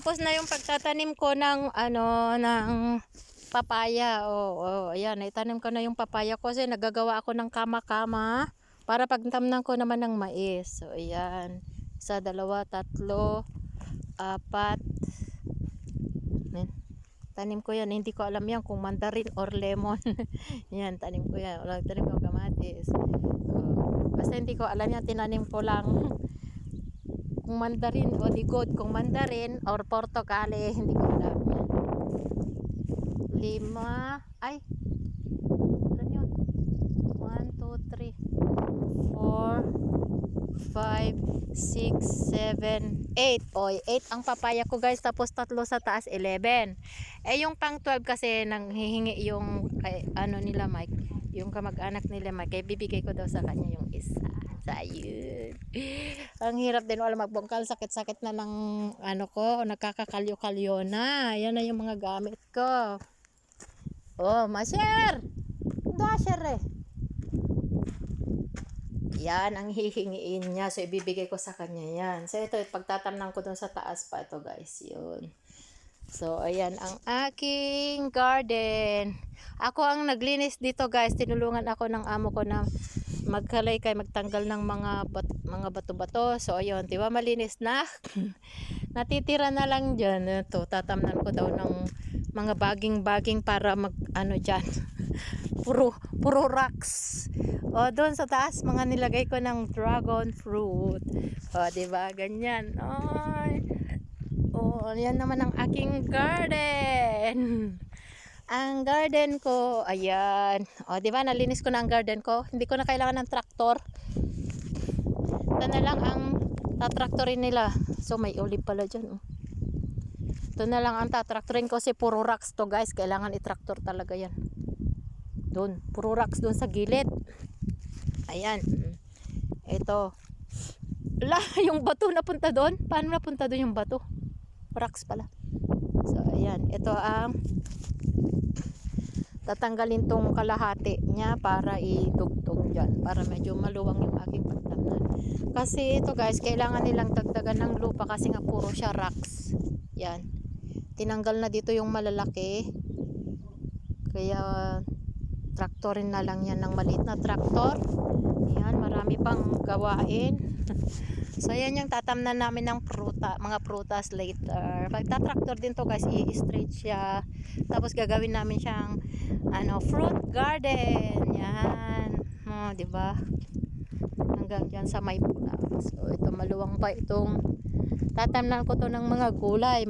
tapos na yung pagtatanim ko ng ano ng papaya. Oh, oh, ayan, itanim ko na yung papaya ko kasi nagagawa ako ng kama-kama para pagtamnan ko naman ng mais. So, ayan. Isa, dalawa, tatlo, apat. Ayan. Tanim ko yan. Hindi ko alam yan kung mandarin or lemon. yan, tanim ko yan. Tanim ko kamatis. Oh, basta hindi ko alam yan. Tinanim ko lang kung mandarin o di good kung mandarin or portokale hindi ko alam. Yan lima ay ilan yun? 1, 2, 3 4 5 6, 7 8 oy 8 ang papaya ko guys. Tapos tatlo sa taas 11 eh yung pang 12 kasi nang hihingi yung kay, ano nila Mike yung kamag-anak nila Mike kaya bibigay ko daw sa kanya yung isa sa ayun. Ang hirap din wala magbungkal sakit-sakit na ng ano ko nakakakalyo-kalyo na. Yan na yung mga gamit ko. Oh maser dasher eh. Yan ang hihingiin niya. So ibibigay ko sa kanya yan. So ito pagtatamnan ko dun sa taas pa. Ito guys yun. So, ayan ang aking garden. Ako ang naglinis dito guys. Tinulungan ako ng amo ko na magkalay kay magtanggal ng mga bat, mga bato-bato. So, ayun. Diba malinis na? Natitira na lang dyan. Ito, tatamnan ko daw ng mga baging-baging para mag, ano dyan. puro, puro rocks. O, doon sa taas, mga nilagay ko ng dragon fruit. O, diba? Ganyan. Ay. Oh, yan naman ang aking garden. Ang garden ko, ayan. O, di ba, nalinis ko na ang garden ko. Hindi ko na kailangan ng traktor. Ito na lang ang tatraktorin nila. So, may olive pala dyan, oh. Ito na lang ang tatraktorin ko kasi puro rocks to, guys. Kailangan itraktor talaga yan. Doon, puro rocks doon sa gilid. Ayan. Ito. La, yung bato napunta doon. Paano napunta doon yung bato? rocks pala. So, ayan. Ito ang tatanggalin tong kalahati niya para idugtong dyan. Para medyo maluwang yung aking pagtamnan. Kasi ito guys, kailangan nilang dagdagan ng lupa kasi nga puro siya rocks. Yan. Tinanggal na dito yung malalaki. Kaya traktorin na lang yan ng maliit na traktor. Marami pang gawain. So, yan yung tatamnan namin ng pruta, mga prutas later. Pag tatraktor din to guys, i-straight siya. Tapos gagawin namin siyang ano, fruit garden. Yan. Oh, di ba? Hanggang diyan sa may pula. So, ito maluwang pa itong tatamnan ko to ng mga gulay.